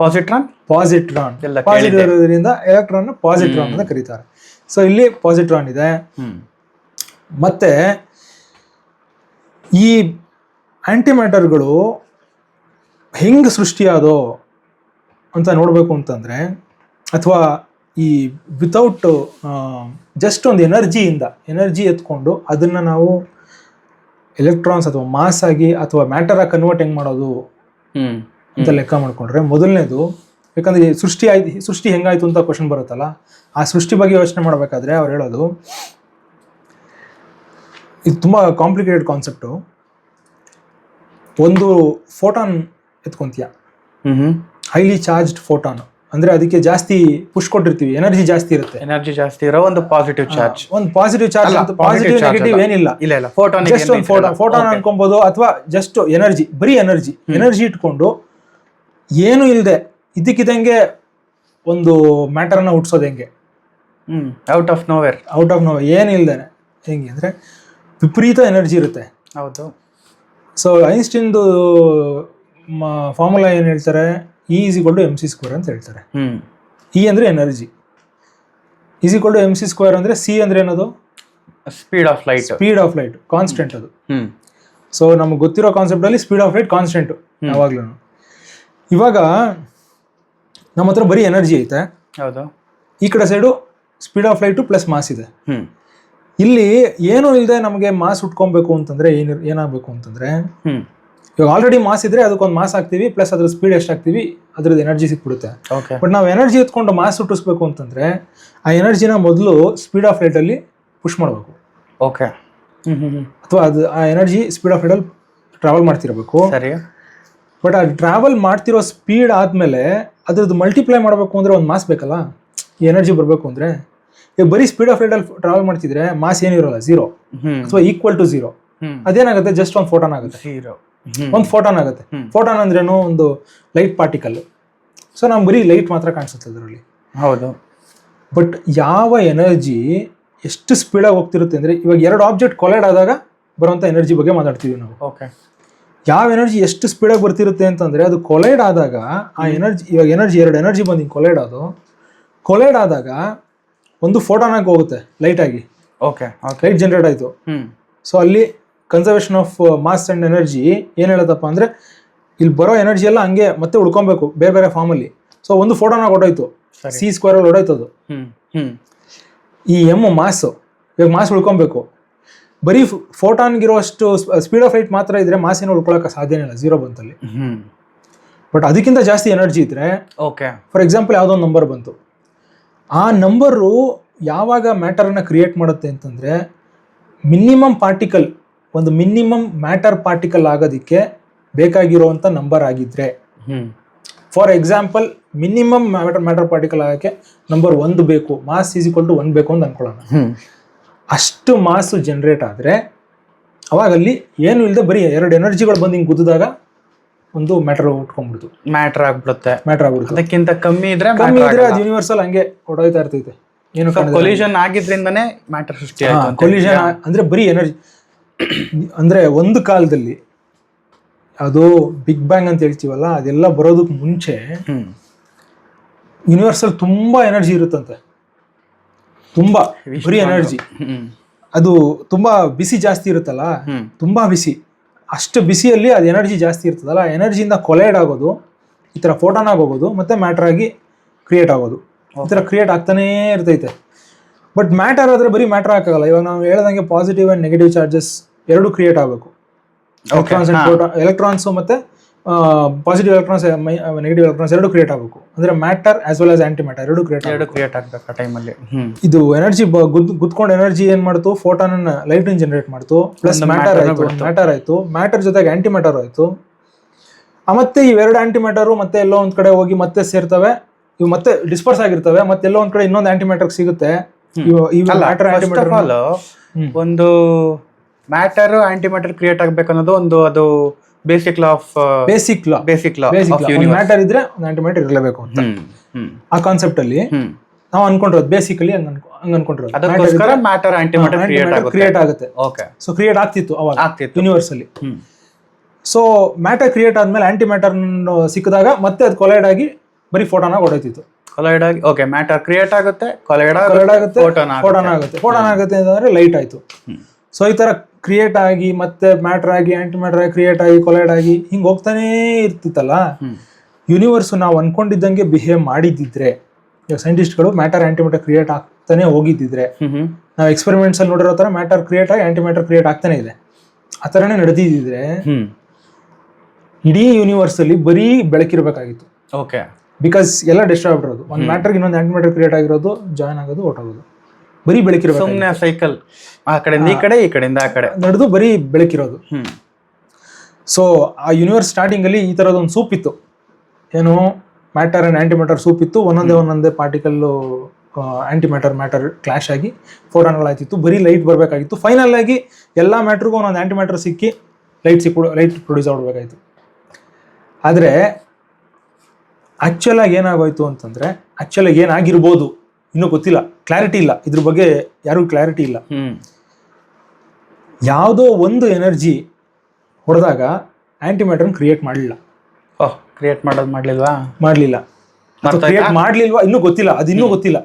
ಪಾಸಿಟ್ರಾನ್ ಪಾಸಿಟ್ರಾನ್ ಪಾಸಿಟಿವ್ ಇರೋದ್ರಿಂದ ಎಲೆಕ್ಟ್ರಾನ್ ಪಾಸಿಟ್ರಾನ್ ಅಂತ ಕರೀತಾರೆ. ಸೊ ಇಲ್ಲಿ ಪಾಸಿಟ್ರಾನ್ ಇದೆ. ಮತ್ತೆ ಈ ಆಂಟಿಮ್ಯಾಟರ್ಗಳು ಹೆಂಗೆ ಸೃಷ್ಟಿಯಾದೋ ಅಂತ ನೋಡಬೇಕು ಅಂತಂದರೆ ಅಥವಾ ಈ ವಿತೌಟ್ ಜಸ್ಟ್ ಒಂದು ಎನರ್ಜಿಯಿಂದ ಎನರ್ಜಿ ಎತ್ಕೊಂಡು ಅದನ್ನು ನಾವು ಎಲೆಕ್ಟ್ರಾನ್ಸ್ ಅಥವಾ ಮಾಸ್ ಆಗಿ ಅಥವಾ ಮ್ಯಾಟರ್ ಆಗಿ ಕನ್ವರ್ಟ್ ಹೆಂಗ್ ಮಾಡೋದು ಅಂತ ಲೆಕ್ಕ ಮಾಡ್ಕೊಂಡ್ರೆ ಮೊದಲನೇದು ಯಾಕಂದ್ರೆ ಸೃಷ್ಟಿ ಆಯ್ತು ಸೃಷ್ಟಿ ಹೆಂಗಾಯ್ತು ಅಂತ ಕ್ವಶನ್ ಬರುತ್ತಲ್ಲ ಆ ಸೃಷ್ಟಿ ಬಗ್ಗೆ ಯೋಚನೆ ಮಾಡಬೇಕಾದ್ರೆ ಅವ್ರು ಹೇಳೋದು ಇದು ತುಂಬ ಕಾಂಪ್ಲಿಕೇಟೆಡ್ ಕಾನ್ಸೆಪ್ಟು ಒಂದು ಫೋಟಾನ್ ಎತ್ಕೊಂತೀಯ. ಹೈಲಿ ಚಾರ್ಜ್ಡ್ ಫೋಟಾನ್ ಅಂದ್ರೆ ಅದಕ್ಕೆ ಜಾಸ್ತಿ ಪುಷ್ ಕೊಟ್ಟಿರ್ತೀವಿ ಎನರ್ಜಿ ಜಾಸ್ತಿ ಇರುತ್ತೆ. ಎನರ್ಜಿ ಜಾಸ್ತಿ ಇರೋ ಒಂದು ಪಾಸಿಟಿವ್ ಚಾರ್ಜ್ ಒಂದು ಪಾಸಿಟಿವ್ ಚಾರ್ಜ್ ಪಾಸಿಟಿವ್ ನೆಗೆಟಿವ್ ಏನಿಲ್ಲ. ಇಲ್ಲ ಇಲ್ಲ ಫೋಟೋ ಜಸ್ಟ್ ಒಂದು ಫೋಟೋ ಫೋಟೋನ್ ಅನ್ಕೊಬಹುದು ಅಥವಾ ಜಸ್ಟ್ ಎನರ್ಜಿ ಬರೀ ಎನರ್ಜಿ ಎನರ್ಜಿ ಇಟ್ಕೊಂಡು ಏನು ಇಲ್ಲದೆ ಇದಕ್ಕಿದಂಗೆ ಒಂದು ಮ್ಯಾಟರ್ನ ಹುಟ್ಟಿಸೋದು ಹೆಂಗೆ? Out of nowhere out of nowhere ಏನು ಇಲ್ದೇನೆ ಹೆಂಗೆ ಅಂದರೆ ವಿಪರೀತ ಎನರ್ಜಿ ಇರುತ್ತೆ. ಹೌದು. ಸೊ ಐನ್ಸ್ಟಿನ್ದು ಫಾರ್ಮುಲಾ ಏನು ಹೇಳ್ತಾರೆ? E is equal to M C square ಅಂತ ಹೇಳ್ತಾರೆ. ಇ ಅಂದರೆ energy is equal to M C square ಅಂದರೆ ಸಿ ಅಂದರೆ ಏನದು? Speed of light speed of light constant ಅದು. ಸೊ ನಮ್ಗೆ ಗೊತ್ತಿರೋ ಕಾನ್ಸೆಪ್ಟಲ್ಲಿ ಸ್ಪೀಡ್ ಆಫ್ ಲೈಟ್ ಕಾನ್ಸ್ಟೆಂಟು ಯಾವಾಗ್ಲೂ ಇವಾಗ ನಮ್ಮ ಹತ್ರ ಬರೀ ಎನರ್ಜಿ ಐತೆ. ಹೌದು. ಈ ಕಡೆ side speed of light plus mass ಇದೆ. ಹ್ಮ್. ಇಲ್ಲಿ ಏನೂ ಇಲ್ಲದೆ ನಮಗೆ ಮಾಸ್ ಉಟ್ಕೊಬೇಕು ಅಂತಂದ್ರೆ ಏನು ಏನಾಗಬೇಕು ಅಂತಂದ್ರೆ ಹ್ಮ್. ಇವಾಗ ಆಲ್ರೆಡಿ ಮಾಸ್ ಇದ್ರೆ ಅದಕ್ಕೊಂದು ಮಾಸ್ ಹಾಕ್ತೀವಿ ಪ್ಲಸ್ ಅದ್ರ ಸ್ಪೀಡ್ ಎಷ್ಟು ಹಾಕ್ತೀವಿ ಅದ್ರದ್ದು ಎನರ್ಜಿ ಸಿಕ್ಬಿಡುತ್ತೆ. ಓಕೆ ಬಟ್ ನಾವು ಎನರ್ಜಿ ಎತ್ಕೊಂಡು ಮಾಸ್ ಹುಟ್ಟಿಸ್ಬೇಕು ಅಂತಂದ್ರೆ ಆ ಎನರ್ಜಿನ ಮೊದಲು ಸ್ಪೀಡ್ ಆಫ್ ಲೈಟಲ್ಲಿ ಪುಷ್ ಮಾಡಬೇಕು. Okay hmm hmm hmm. ಅಥವಾ ಅದು ಆ ಎನರ್ಜಿ ಸ್ಪೀಡ್ ಆಫ್ ಲೈಟಲ್ಲಿ ಟ್ರಾವೆಲ್ ಮಾಡ್ತಿರಬೇಕು. ಸರಿ. ಬಟ್ ಆ ಟ್ರಾವೆಲ್ ಮಾಡ್ತಿರೋ ಸ್ಪೀಡ್ ಆದಮೇಲೆ ಅದ್ರದ್ದು ಮಲ್ಟಿಪ್ಲೈ ಮಾಡಬೇಕು ಅಂದರೆ ಒಂದು ಮಾಸ್ ಬೇಕಲ್ಲ? ಎನರ್ಜಿ ಬರಬೇಕು ಅಂದರೆ? ಈಗ ಬರೀ ಸ್ಪೀಡ್ ಆಫ್ ಲೈಟಲ್ಲಿ ಟ್ರಾವೆಲ್ ಮಾಡ್ತಿದ್ರೆ ಮಾಸ್ ಏನಿರೋಲ್ಲ ಝೀರೋ ಅಥವಾ ಈಕ್ವಲ್ ಟು ಝೀರೋ ಅದೇನಾಗುತ್ತೆ? ಜಸ್ಟ್ ಒಂದು ಫೋಟಾನ್ ಆಗುತ್ತೆ. ಒಂದು ಫೋಟಾನ್ ಆಗುತ್ತೆ. ಫೋಟೋನ್ ಫೋಟಾನ್ ಅಂದ್ರೇನು ಒಂದು ಲೈಟ್ ಪಾರ್ಟಿಕಲ್ ಸೊ ನಾವು ಬರೀ ಲೈಟ್ ಮಾತ್ರ ಕಾಣಿಸುತ್ತೆ ಅದರಲ್ಲಿ. ಹೌದು. ಬಟ್ ಯಾವ ಎನರ್ಜಿ ಎಷ್ಟು ಸ್ಪೀಡಾಗಿ ಹೋಗ್ತಿರುತ್ತೆ ಅಂದರೆ ಇವಾಗ ಎರಡು ಆಬ್ಜೆಕ್ಟ್ ಕೊಲೈಡ್ ಆದಾಗ ಬರುವಂಥ ಎನರ್ಜಿ ಬಗ್ಗೆ ಮಾತಾಡ್ತೀವಿ ನಾವು. ಓಕೆ ಯಾವ ಎನರ್ಜಿ ಎಷ್ಟು ಸ್ಪೀಡಾಗಿ ಬರ್ತಿರುತ್ತೆ ಅಂತಂದರೆ ಅದು ಕೊಲೈಡ್ ಆದಾಗ ಆ ಎನರ್ಜಿ ಇವಾಗ ಎನರ್ಜಿ ಎರಡು ಎನರ್ಜಿ ಬಂದು ಕೊಲೈಡ್ ಅದು ಕೊಲೈಡ್ ಆದಾಗ ಒಂದು ಫೋಟೋನಾಗಿ ಹೋಗುತ್ತೆ ಲೈಟಾಗಿ ಓಕೆ ಲೈಟ್ ಜನರೇಟ್ ಆಯಿತು. ಸೊ ಅಲ್ಲಿ conservation of mass and energy ಏನು ಹೇಳುತ್ತಪ್ಪ ಅಂದರೆ ಇಲ್ಲಿ ಬರೋ ಎನರ್ಜಿ ಎಲ್ಲ ಹಂಗೆ ಮತ್ತೆ ಉಳ್ಕೊಬೇಕು ಬೇರೆ ಬೇರೆ ಫಾರ್ಮಲ್ಲಿ ಸೊ ಒಂದು ಫೋಟೋನಾಗ ಹೊಡೋಯ್ತು. ಸಿ ಸ್ಕ್ವೇರಲ್ಲಿ ಹೊಡೋಯ್ತು ಅದು ಈ ಎಂ ಮಾಸು ಇವಾಗ ಮಾಸ್ ಉಳ್ಕೊಬೇಕು. ಬರೀ ಫೋಟಾನ್ಗಿರುವಷ್ಟು ಸ್ಪೀಡ್ ಆಫ್ ಲೈಟ್ ಮಾತ್ರ ಇದ್ರೆ ಮಾಸಿನ ಉಳ್ಕೊಳ್ಳೋಕೆ ಸಾಧ್ಯನೇ ಇಲ್ಲ ಝೀರೋ ಬಂತಲ್ಲಿ. ಅಲ್ಲಿ ಬಟ್ ಅದಕ್ಕಿಂತ ಜಾಸ್ತಿ ಎನರ್ಜಿ ಇದ್ರೆ ಓಕೆ ಫಾರ್ ಎಕ್ಸಾಂಪಲ್ ಯಾವುದೋ ಒಂದು ನಂಬರ್ ಬಂತು. ಆ ನಂಬರು ಯಾವಾಗ ಮ್ಯಾಟರನ್ನು ಕ್ರಿಯೇಟ್ ಮಾಡುತ್ತೆ ಅಂತಂದರೆ ಮಿನಿಮಮ್ ಪಾರ್ಟಿಕಲ್ ಒಂದು ಮಿನಿಮಮ್ ಮ್ಯಾಟರ್ ಪಾರ್ಟಿಕಲ್ ಆಗೋದಕ್ಕೆ ಬೇಕಾಗಿರುವಂಥ ನಂಬರ್ ಆಗಿದ್ರೆ. For example minimum matter matter particle ಆಗೋಕ್ಕೆ ನಂಬರ್ ಒಂದು ಬೇಕು mass is equal to one ಬೇಕು ಅಂತ ಅನ್ಕೊಳ್ಳೋಣ. ಅಷ್ಟು ಮಾಸು ಜನ್ರೇಟ್ ಆದರೆ ಅವಾಗ ಅಲ್ಲಿ ಏನು ಇಲ್ಲದೆ ಬರೀ ಎರಡು ಎನರ್ಜಿಗಳು ಬಂದು ಹಿಂಗೆ ಗುದ್ದಿದಾಗ ಒಂದು ಮ್ಯಾಟರ್ ಉಟ್ಕೊಂಡ್ಬಿಡ್ತು. ಮ್ಯಾಟರ್ ಆಗ್ಬಿಡುತ್ತೆ. ಮ್ಯಾಟರ್ ಆಗ್ಬಿಡುತ್ತೆ ಅದಕ್ಕಿಂತ ಕಮ್ಮಿ ಇದ್ರೆ ಕಮ್ಮಿ ಇದ್ರೆ ಅದು ಯೂನಿವರ್ಸಲ್ ಹಂಗೆ ಹೊಡೋಯ್ತಾ ಇರ್ತೈತೆ. ಏನು ಕೊಲಿಷನ್ ಆಗಿದ್ರಿಂದನೇ ಮ್ಯಾಟರ್ ಸೃಷ್ಟಿ ಕೊಲಿಷನ್ ಅಂದ್ರೆ ಬರೀ ಎನರ್ಜಿ ಅಂದ್ರೆ ಒಂದು ಕಾಲದಲ್ಲಿ ಅದು ಬಿಗ್ ಬ್ಯಾಂಗ್ ಅಂತ ಹೇಳ್ತೀವಲ್ಲ ಅದೆಲ್ಲ ಬರೋದಕ್ಕೆ ಮುಂಚೆ ಯೂನಿವರ್ಸಲ್ ತುಂಬಾ ಎನರ್ಜಿ ಇರುತ್ತಂತೆ. ತುಂಬಾ ಬರೀ ಎನರ್ಜಿ ಅದು ತುಂಬಾ ಬಿಸಿ ಜಾಸ್ತಿ ಇರುತ್ತಲ್ಲ? ತುಂಬಾ ಬಿಸಿ. ಅಷ್ಟು ಬಿಸಿಯಲ್ಲಿ ಅದು ಎನರ್ಜಿ ಜಾಸ್ತಿ ಇರ್ತದಲ್ಲ ಎನರ್ಜಿಯಿಂದ ಕೊಲೈಡ್ ಆಗೋದು ಈ ಥರ ಫೋಟೋನ ಆಗೋಗೋದು ಮತ್ತೆ ಮ್ಯಾಟರ್ ಆಗಿ ಕ್ರಿಯೇಟ್ ಆಗೋದು. ಈ ಥರ ಕ್ರಿಯೇಟ್ ಆಗ್ತಾನೇ ಇರ್ತೈತೆ. ಬಟ್ ಮ್ಯಾಟರ್ ಆದ್ರೆ ಬರೀ ಮ್ಯಾಟರ್ ಹಾಕಾಗಲ್ಲ ಇವಾಗ ನಾವು ಹೇಳ್ದಂಗೆ ಪಾಸಿಟಿವ್ ಅಂಡ್ ನೆಗೆಟಿವ್ ಚಾರ್ಜಸ್ ಎರಡು ಕ್ರಿಯೇಟ್ ಆಗಬೇಕು. ಎಲೆಕ್ಟ್ರಾನ್ಸ್ ಮತ್ತೆ ಪಾಸಿಟಿವ್ ಎಲೆಕ್ಟ್ರಾನ್ಸ್ ನೆಗೆಟಿವ್ ಎಲೆಕ್ಟ್ರಾನ್ಸ್ ಎರಡು ಕ್ರಿಯೇಟ್ ಆಗಬೇಕು. ಅಂದ್ರೆ matter as well as anti matter ಎರಡು ಕ್ರಿಯೇಟ್ ಎರಡು ಕ್ರಿಯೇಟ್ ಆಗ್ಬೇಕು ಆ ಟೈಮಲ್ಲಿ ಇದು ಎನರ್ಜಿ ಗುದ್ಕೊಂಡು ಎನರ್ಜಿ ಏನ್ ಮಾಡ್ತು? ಫೋಟಾನ್ ಲೈಟ್ ಜನರೇಟ್ ಮಾಡ್ತು. ಪ್ಲಸ್ ಮ್ಯಾಟರ್ ಆಯ್ತು ಮ್ಯಾಟರ್ ಆಯ್ತು. ಮ್ಯಾಟರ್ ಜೊತೆಗೆ ಆಂಟಿ ಮ್ಯಾಟರ್ ಆಯ್ತು ಮತ್ತೆ ಇವೆರಡು ಆಂಟಿ ಮ್ಯಾಟರು ಮತ್ತೆ ಎಲ್ಲೋ ಒಂದ್ ಕಡೆ ಹೋಗಿ ಮತ್ತೆ ಸೇರ್ತವೆ. ಇವು ಮತ್ತೆ ಡಿಸ್ಪರ್ಸ್ ಆಗಿರ್ತವೆ. ಮತ್ತೆ ಎಲ್ಲೋ ಒಂದ್ ಕಡೆ ಇನ್ನೊಂದು ಆಂಟಿ ಮ್ಯಾಟರ್ ಸಿಗುತ್ತೆ ಒಂದು ಮ್ಯಾಟರ್ ಆಂಟಿ ಮ್ಯಾಟರ್ ಕ್ರಿಯೇಟ್ ಆಗ್ಬೇಕು ಅನ್ನೋದು ಒಂದು ಅದು basic law of basic law basic law basic matter ಇದ್ರೆ ಒಂದು ಆಂಟಿ ಮ್ಯಾಟರ್ ಇರಲೇಬೇಕು ಅಂತ. ಆ ಕಾನ್ಸೆಪ್ಟ್ ಅಲ್ಲಿ ನಾವು ಅನ್ಕೊಂಡಿರೋದು ಬೇಸಿಕಲಿ ಹಂಗ ಅನ್ಕೊಂಡಿರೋದು. ಅದಕ್ಕೋಸ್ಕರ ಮ್ಯಾಟರ್ ಆಂಟಿ ಮ್ಯಾಟರ್ ಕ್ರಿಯೇಟ್ ಆಗುತ್ತೆ. ಕ್ರಿಯೇಟ್ ಆಗುತ್ತೆ. ಓಕೆ ಸೊ ಕ್ರಿಯೇಟ್ ಆಗ್ತಿತ್ತು ಅವಾಗ ಆಗ್ತಿತ್ತು. ಯೂನಿವರ್ಸ್ ಅಲ್ಲಿ. ಸೊ ಮ್ಯಾಟರ್ ಕ್ರಿಯೇಟ್ ಆದ್ಮೇಲೆ ಆಂಟಿ ಮ್ಯಾಟರ್ ಸಿಕ್ಕಿದಾಗ ಮತ್ತೆ ಅದು ಕೊಲೈಡ್ ಆಗಿ ಬರೀ ಫೋಟೋನ ಹೊಡೆಯುತ್ತಿತ್ತು ಕೊಲೈಡ್ ಆಗಿ ಓಕೆ ಮ್ಯಾಟರ್ ಕ್ರಿಯೇಟ್ ಆಗುತ್ತೆ ಕೊಲೈಡ್ ಆಗುತ್ತೆ ಫೋಟೋನ್ ಆಗುತ್ತೆ ಫೋಟೋನ ಆಗುತ್ತೆ. ಅಂತಂದ್ರೆ ಲೈಟ್ ಆಯ್ತು. ಸೊ ಈ ತರ ಕ್ರಿಯೇಟ್ ಆಗಿ ಮತ್ತೆ ಮ್ಯಾಟರ್ ಆಗಿ ಆಂಟಿ ಮ್ಯಾಟರ್ ಆಗಿ ಕ್ರಿಯೇಟ್ ಆಗಿ ಕೊಲೈಡ್ ಆಗಿ ಹಿಂಗೆ ಹೋಗ್ತಾನೇ ಇರ್ತಿತ್ತಲ್ಲ? ಯೂನಿವರ್ಸು ನಾವು ಅನ್ಕೊಂಡಿದ್ದಂಗೆ ಬಿಹೇವ್ ಮಾಡಿದ್ದಿದ್ರೆ ಇವಾಗ ಸೈಂಟಿಸ್ಟ್ಗಳು ಮ್ಯಾಟರ್ ಆಂಟಿ ಮ್ಯಾಟರ್ ಕ್ರಿಯೇಟ್ ಆಗ್ತಾನೆ ಹೋಗಿದ್ದಿದ್ರೆ ನಾವು ಎಕ್ಸ್ಪೆರಿಮೆಂಟ್ಸ್ ಅಲ್ಲಿ ನೋಡಿರೋ ತರ ಮ್ಯಾಟರ್ ಕ್ರಿಯೇಟ್ ಆಗಿ ಆಂಟಿ ಮ್ಯಾಟರ್ ಕ್ರಿಯೇಟ್ ಆಗ್ತಾನೆ ಇದೆ. ಆ ಥರನೇ ನಡೆದಿದ್ದಿದ್ರೆ ಇಡೀ ಯೂನಿವರ್ಸ್ ಅಲ್ಲಿ ಬರೀ ಬೆಳಕಿರ್ಬೇಕಾಗಿತ್ತು. ಓಕೆ ಬಿಕಾಸ್ ಎಲ್ಲ ಡಿಸ್ಟರ್ಬ್ ಆಗಿರೋದು ಒಂದು ಮ್ಯಾಟರ್ ಇನ್ನೊಂದು ಆಂಟಿ ಮ್ಯಾಟರ್ ಕ್ರಿಯೇಟ್ ಆಗಿರೋದು ಜಾಯ್ನ್ ಆಗೋದು ಹೊಟ್ಟೋಗೋದು ಬರೀ ಬೆಳಕಿರೋದು ಸುಮ್ಮನೆ ಸೈಕಲ್ ಆ ಕಡೆಯಿಂದ ಈ ಕಡೆ ಈ ಕಡೆಯಿಂದ ಆ ಕಡೆ. ನಡೆದು ಬರೀ ಬೆಳಕಿರೋದು. ಸೊ ಆ ಯೂನಿವರ್ಸ್ ಸ್ಟಾರ್ಟಿಂಗ್ ಅಲ್ಲಿ ಈ ತರದ ಒಂದು ಸೂಪ್ ಇತ್ತು. ಏನು matter and anti matter soup ಇತ್ತು. ಒಂದೊಂದೇ ಒಂದೊಂದೇ particle anti matter matter clash ಆಗಿ ಫೋಟಾನ್ಗಳಾಯ್ತಿತ್ತು ಬರೀ ಲೈಟ್ ಬರಬೇಕಾಗಿತ್ತು. ಫೈನಲ್ ಆಗಿ ಎಲ್ಲ ಮ್ಯಾಟ್ರಿಗೂ ಒಂದೊಂದು ಆಂಟಿ ಮ್ಯಾಟರ್ ಸಿಕ್ಕಿ ಲೈಟ್ ಸಿಕ್ ಲೈಟ್ ಪ್ರೊಡ್ಯೂಸ್ ಆಗ್ಬೇಕಾಯ್ತು ಆದರೆ ಆ್ಯಕ್ಚುಲಾಗಿ ಏನಾಗೋಯ್ತು ಅಂತಂದ್ರೆ ಆ್ಯಕ್ಚುಲಾಗಿ ಏನಾಗಿರ್ಬೋದು ಇನ್ನೂ ಗೊತ್ತಿಲ್ಲ. ಕ್ಲಾರಿಟಿ ಇಲ್ಲ. ಇದ್ರ ಬಗ್ಗೆ ಯಾರಿಗೂ ಕ್ಲಾರಿಟಿ ಇಲ್ಲ. ಯಾವುದೋ ಒಂದು ಎನರ್ಜಿ ಹೊಡೆದಾಗ ಆಂಟಿ ಮ್ಯಾಟರ್ನ ಕ್ರಿಯೇಟ್ ಮಾಡಲಿಲ್ಲ. ಓಹ್ ಕ್ರಿಯೇಟ್ ಮಾಡೋದು ಮಾಡಲಿಲ್ವಾ? ಮಾಡಲಿಲ್ಲ. ಕ್ರಿಯೇಟ್ ಮಾಡಲಿಲ್ವಾ? ಇನ್ನೂ ಗೊತ್ತಿಲ್ಲ. ಅದು ಇನ್ನೂ ಗೊತ್ತಿಲ್ಲ.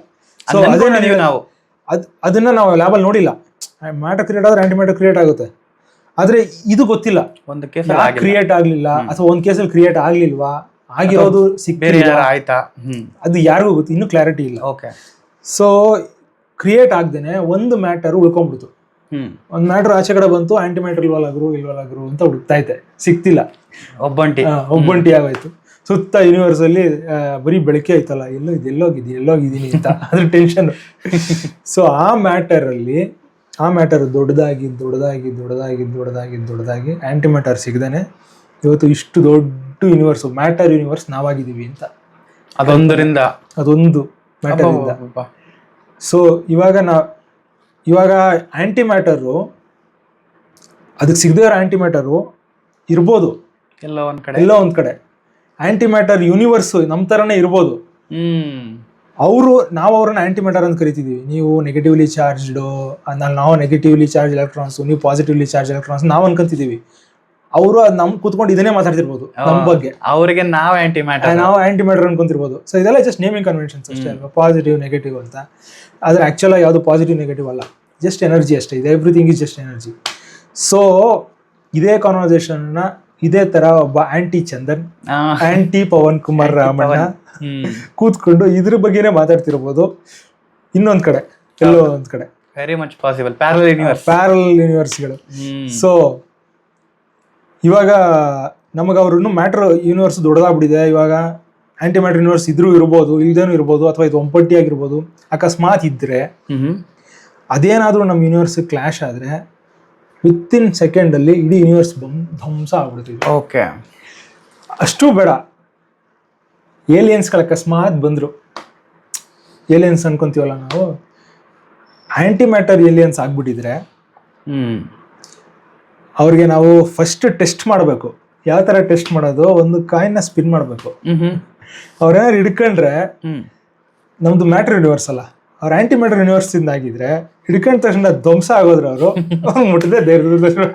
ಸೊ ಅದ್ ನಾವು. ಅದ್ ಅದನ್ನ ನಾವು ಲ್ಯಾಬಲ್ಲಿ ನೋಡಿಲ್ಲ. ಮ್ಯಾಟರ್ ಕ್ರಿಯೇಟ್ ಆದ್ರೆ ಆಂಟಿ ಮ್ಯಾಟರ್ ಕ್ರಿಯೇಟ್ ಆಗುತ್ತೆ. ಆದ್ರೆ ಇದು ಗೊತ್ತಿಲ್ಲ. ಒಂದು ಕೇಸ್ ಕ್ರಿಯೇಟ್ ಆಗ್ಲಿಲ್ಲ? ಅಥವಾ ಒಂದ್ ಕೇಸಲ್ಲಿ ಕ್ರಿಯೇಟ್ ಆಗ್ಲಿಲ್ವಾ? ಆಗಿರೋದು ಬೇರೆ ಆಯ್ತಾ? ಅದು ಯಾರಿಗೂ ಗೊತ್ತು ಇನ್ನೂ ಕ್ಲಾರಿಟಿ ಇಲ್ಲ. ಓಕೆ ಸೊ ಕ್ರಿಯೇಟ್ ಆಗ್ದೇನೆ ಒಂದು ಮ್ಯಾಟರ್ ಉಳ್ಕೊಂಡ್ಬಿಡ್ತು. ಒಂದ್ ಮ್ಯಾಟರ್ ಆಚೆ ಕಡೆ ಬಂತು ಆಂಟಿ ಮ್ಯಾಟರ್ ಇಲ್ವಲ್ಲಾಗ್ರು ಇಲ್ವಲ್ಲಾಗ್ರು ಅಂತ ಹುಡುಕ್ತಾ ಇದ್ದೆ. ಸಿಕ್ತಿಲ್ಲ. ಒಬ್ಬಂಟಿ. ಒಬ್ಬಂಟಿ ಆಗೋಯ್ತು. ಸುತ್ತ ಯೂನಿವರ್ಸ್ ಅಲ್ಲಿ ಬರೀ ಬೆಳಕೆ ಆಯ್ತಲ್ಲ ಎಲ್ಲೋ ಇದು ಎಲ್ಲೋಗಿದ್ದೀನಿ ಎಲ್ಲೋಗಿದ್ದೀನಿ ಅಂತ. ಅದ್ರ ಟೆನ್ಷನ್ ಸೊ ಆ ಮ್ಯಾಟರ್ ಅಲ್ಲಿ ಆ ಮ್ಯಾಟರ್ ದೊಡ್ಡದಾಗಿ ದೊಡ್ಡದಾಗಿ ದೊಡ್ಡದಾಗಿ ದೊಡ್ಡದಾಗಿ ದೊಡ್ಡದಾಗಿ ಆಂಟಿ ಮ್ಯಾಟರ್ ಸಿಗದೇನೆ ಇವತ್ತು ಇಷ್ಟು ದೊಡ್ಡ ಯೂನಿವರ್ಸ್ ಮ್ಯಾಟರ್ ಯೂನಿವರ್ಸ್ ನಾವಾಗಿದ್ದೀವಿ ಅಂತ. ಅದೊಂದರಿಂದ. ಅದೊಂದು ಮ್ಯಾಟರ್ ಇಂದ. ಅಬ್ಬಬ್ಬಬ್ಬ. ಸೊ ಇವಾಗ ನಾ ಇವಾಗ ಆಂಟಿ ಮ್ಯಾಟರು ಅದಕ್ಕೆ ಸಿಗದೇ ಇರೋ ಆಂಟಿ ಮ್ಯಾಟರು ಇರ್ಬೋದು. ಎಲ್ಲ ಒಂದ್ ಕಡೆ. ಎಲ್ಲ ಒಂದ್ ಕಡೆ. ಆಂಟಿ ಮ್ಯಾಟರ್ ಯೂನಿವರ್ಸ್ ನಮ್ಮ ಥರನೇ ಇರ್ಬೋದು ಅವರು ನಾವು ಅವ್ರನ್ನ ಆಂಟಿ ಮ್ಯಾಟರ್ ಅಂತ ಕರಿತಿದ್ದೀವಿ ನೀವು ನೆಗೆಟಿವ್ಲಿ ಚಾರ್ಜ್ಡು ನಾವು ನೆಗೆಟಿವ್ಲಿ ಚಾರ್ಜ್ ಎಲೆಕ್ಟ್ರಾನ್ಸ್ ನೀವು ಪಾಸಿಟಿವ್ಲಿ ಚಾರ್ಜ್ ಎಲೆಕ್ಟ್ರಾನ್ಸ್ ನಾವು ಅನ್ಕೊಂತಿದೀವಿ. ಅವರು ನಮ್ ಕೂತ್ಕೊಂಡು ಇದನ್ನೇ ಮಾತಾಡ್ತಿರ್ಬೋದು ನಮ್ಮ ಬಗ್ಗೆ. ಅವರಿಗೆ ನಾವ್ ಆಂಟಿ ಮ್ಯಾಟರ್ ನಾವು ಆಂಟಿ ಮ್ಯಾಟರ್ ಅನ್ಕೊಂತಿರ್ಬೋದು. ಸೊ ಇದೆಲ್ಲ ಜಸ್ಟ್ ನೇಮಿಂಗ್ ಕನ್ವೆನ್ಷನ್ಸ್ ಅಷ್ಟೇ ಅಲ್ವಾ? ಪಾಸಿಟಿವ್ ನೆಗೆಟಿವ್ ಅಂತ. ಆದ್ರೆ ಆಕ್ಚುಲ್ ಯಾವುದು ಪಾಸಿಟಿವ್ ನೆಗೆಟಿವ್ ಅಲ್ಲ. ಜಸ್ಟ್ ಎನರ್ಜಿ ಅಷ್ಟೇ. ಇದೆ everything is just energy so ಇದೇ ಕಾನ್ವರ್ಸೇಷನ್ನ ಇದೇ ತರ ಒಬ್ಬ ಆಂಟಿ ಚಂದನ್ ಆಂಟಿ ಪವನ್ ಕುಮಾರ್ ರಾಮಣ್ಣ ಕೂತ್ಕೊಂಡು ಇದ್ರ ಬಗ್ಗೆನೇ ಮಾತಾಡ್ತಿರ್ಬೋದು. ಇನ್ನೊಂದ್ ಕಡೆ ಎಲ್ಲೋ ಒಂದ್ ಕಡೆ. Very much possible parallel universe parallel ಯೂನಿವರ್ಸ್ಗಳು so ಇವಾಗ ನಮಗೆ ಅವ್ರನ್ನು ಮ್ಯಾಟ್ರ್ ಯೂನಿವರ್ಸ್ ದೊಡ್ಡದಾಗ್ಬಿಟ್ಟಿದೆ. ಇವಾಗ ಆಂಟಿ ಮ್ಯಾಟ್ರ್ ಯೂನಿವರ್ಸ್ ಇದ್ರೂ ಇರ್ಬೋದು ಇಲ್ದೇನೂ ಇರ್ಬೋದು ಅಥವಾ ಇದು ಒಂಪಟ್ಟಿ ಆಗಿರ್ಬೋದು ಅಕಸ್ಮಾತ್ ಇದ್ರೆ ಅದೇನಾದರೂ ಅದೇನಾದ್ರೂ ನಮ್ಮ ಯೂನಿವರ್ಸ್ ಕ್ಲಾಶ್ ಆದ್ರೆ ವಿತ್ ಇನ್ ಸೆಕೆಂಡ್ ಅಲ್ಲಿ ಇಡೀ ಯೂನಿವರ್ಸ್ ಧ್ವಂಸ ಆಗ್ಬಿಡ್ತೀವಿ. ಓಕೆ ಅಷ್ಟು ಬೇಡ. ಏಲಿಯನ್ಸ್ಗಳು ಅಕಸ್ಮಾತ್ ಬಂದರು. ಏಲಿಯನ್ಸ್ ಅನ್ಕೊಂತೀವಲ್ಲ ನಾವು? ಆಂಟಿ ಮ್ಯಾಟರ್ ಏಲಿಯನ್ಸ್ ಆಗ್ಬಿಟ್ಟಿದ್ರೆ ಅವ್ರಿಗೆ ನಾವು ಫಸ್ಟ್ ಟೆಸ್ಟ್ ಮಾಡಬೇಕು. ಯಾವ ತರ ಟೆಸ್ಟ್ ಮಾಡೋದು? ಒಂದು ಕಾಯಿನ್ನ ಸ್ಪಿನ್ ಮಾಡಬೇಕು. ಅವ್ರೇನಾದ್ರು ಹಿಡ್ಕೊಂಡ್ರೆ ನಮ್ದು ಮ್ಯಾಟರ್ ಯೂನಿವರ್ಸ್ ಅಲ್ಲ. ಅವ್ರ ಆಂಟಿ ಮ್ಯಾಟರ್ ಯೂನಿವರ್ಸ್ ಇಂದ ಆಗಿದ್ರೆ ಹಿಡ್ಕೊಂಡ ತಕ್ಷಣ ಧ್ವಂಸ ಆಗೋದ್ರ ಅವರು. ಮುಟ್ಟದೆ ಧೈರ್ಯದ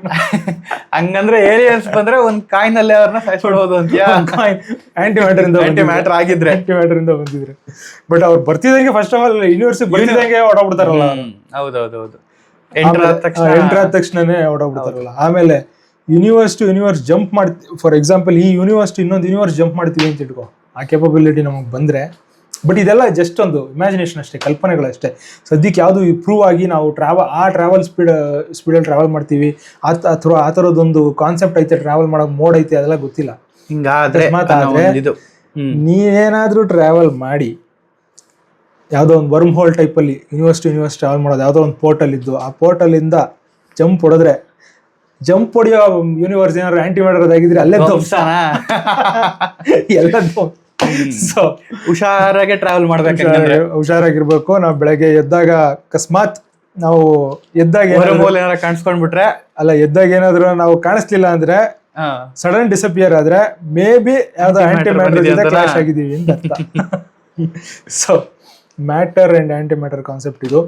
ಹಂಗಂದ್ರೆ ಏರಿಯನ್ಸ್ ಬಂದ್ರೆ ಒಂದ್ ಕಾಯಿನಲ್ಲಿ ಅವ್ರನ್ನ ಸಾಯಿಸ್ಬಿಡ್ಬೋದು ಅಂತ ಆಂಟಿ ಮ್ಯಾಟರ್ ಇಂದ ಆಂಟಿ ಮ್ಯಾಟರ್ ಆಗಿದ್ರೆ. ಆಂಟಿ ಮ್ಯಾಟರ್ ಇಂದ ಬಂದಿದ್ರೆ. ಬಟ್ ಅವ್ರು ಬರ್ತಿದಂಗೆ ಫಸ್ಟ್ ಆಫ್ ಆಲ್ ಯೂನಿವರ್ಸ್ ಬರ್ತಿದಂಗೆ ಓಡಾಡ್ಬಿಡ್ತಾರಲ್ಲ. ಹೌದೌದೌದು. ಎಂಟರ್ ಆದ ತಕ್ಷಣನೇ ಓಡಾಡ್ಬಿಡ್ತಾರಲ್ಲ ಆಮೇಲೆ ಯೂನಿವರ್ಸ್ ಟು ಯೂನಿವರ್ಸ್ ಜಂಪ್ ಮಾಡ್ತಿ ಫಾರ್ ಎಕ್ಸಾಂಪಲ್ ಈ ಯೂನಿವರ್ಸ್ ಟು ಇನ್ನೊಂದು ಯೂನಿವರ್ಸ್ ಜಂಪ್ ಮಾಡ್ತೀವಿ ಅಂತ ಇಟ್ಕೋ. ಆ ಕೇಪಬಿಲಿಟಿ ನಮಗೆ ಬಂದ್ರೆ ಬಟ್ ಇದೆಲ್ಲ ಜಸ್ಟ್ ಒಂದು ಇಮ್ಯಾಜಿನೇಷನ್ ಅಷ್ಟೇ ಕಲ್ಪನೆಗಳಷ್ಟೇ ಸದ್ಯಕ್ಕೆ ಯಾವುದು ಪ್ರೂವ್ ಆಗಿ ನಾವು ಟ್ರಾವೆಲ್ ಆ ಟ್ರಾವೆಲ್ ಸ್ಪೀಡ್ ಸ್ಪೀಡಲ್ಲಿ ಟ್ರಾವೆಲ್ ಮಾಡ್ತೀವಿ. ಆ ಅಥವಾ ಆ ಥರದ್ದೊಂದು ಕಾನ್ಸೆಪ್ಟ್ ಐತೆ ಟ್ರಾವೆಲ್ ಮಾಡೋ ಮೋಡ್ ಐತೆ ಅದೆಲ್ಲ ಗೊತ್ತಿಲ್ಲ. ಹಿಂಗಾದ್ರೆ ನೀನೇನಾದರೂ ಟ್ರಾವೆಲ್ ಮಾಡಿ ಯಾವುದೋ ಒಂದು ವರ್ಮ್ ಹೋಲ್ ಟೈಪಲ್ಲಿ ಯೂನಿವರ್ಸಿಟಿ ಯೂನಿವರ್ಸ್ ಟ್ರಾವೆಲ್ ಮಾಡೋದು ಯಾವುದೋ ಒಂದು ಪೋರ್ಟಲ್ ಇದ್ದು ಆ ಪೋರ್ಟಲಿಂದ ಜಂಪ್ ಹೊಡೆದ್ರೆ ಜಂಪ್ ಹೊಡೆಯೋ ಯೂನಿವರ್ಸ್ ಏನಾದ್ರು ಆಂಟಿ ಆಗಿದ್ರೆ ಅಲ್ಲೇ [laughs] ಎಲ್ಲ ಸೊ ಹುಷಾರಾಗೆ ಟ್ರಾವೆಲ್ ಮಾಡ್ಬೇಕಂದ್ರೆ ಹುಷಾರಾಗಿರ್ಬೇಕು. ನಾವು ಬೆಳಗ್ಗೆ ಎದ್ದಾಗ ಅಕಸ್ಮಾತ್ ನಾವು ಎದ್ದಾಗ ಏನಾದ್ರು- ಕಾಣಿಸ್ಕೊಂಡ್ಬಿಟ್ರೆ? ಅಲ್ಲ ಎದ್ದಾಗ ಏನಾದ್ರು ನಾವು ಕಾಣಿಸ್ಲಿಲ್ಲ ಅಂದ್ರೆ ಸಡನ್ ಡಿಸಪಿಯರ್ ಆದ್ರೆ ಮೇ ಬಿ ಯಾವ್ದೋ ಆಂಟಿ ಮ್ಯಾಟರ್ ಕ್ಲಾಶ್ ಆಗಿದೀವಿ ಅಂತ so [laughs] matter and anti matter concept ಇದು.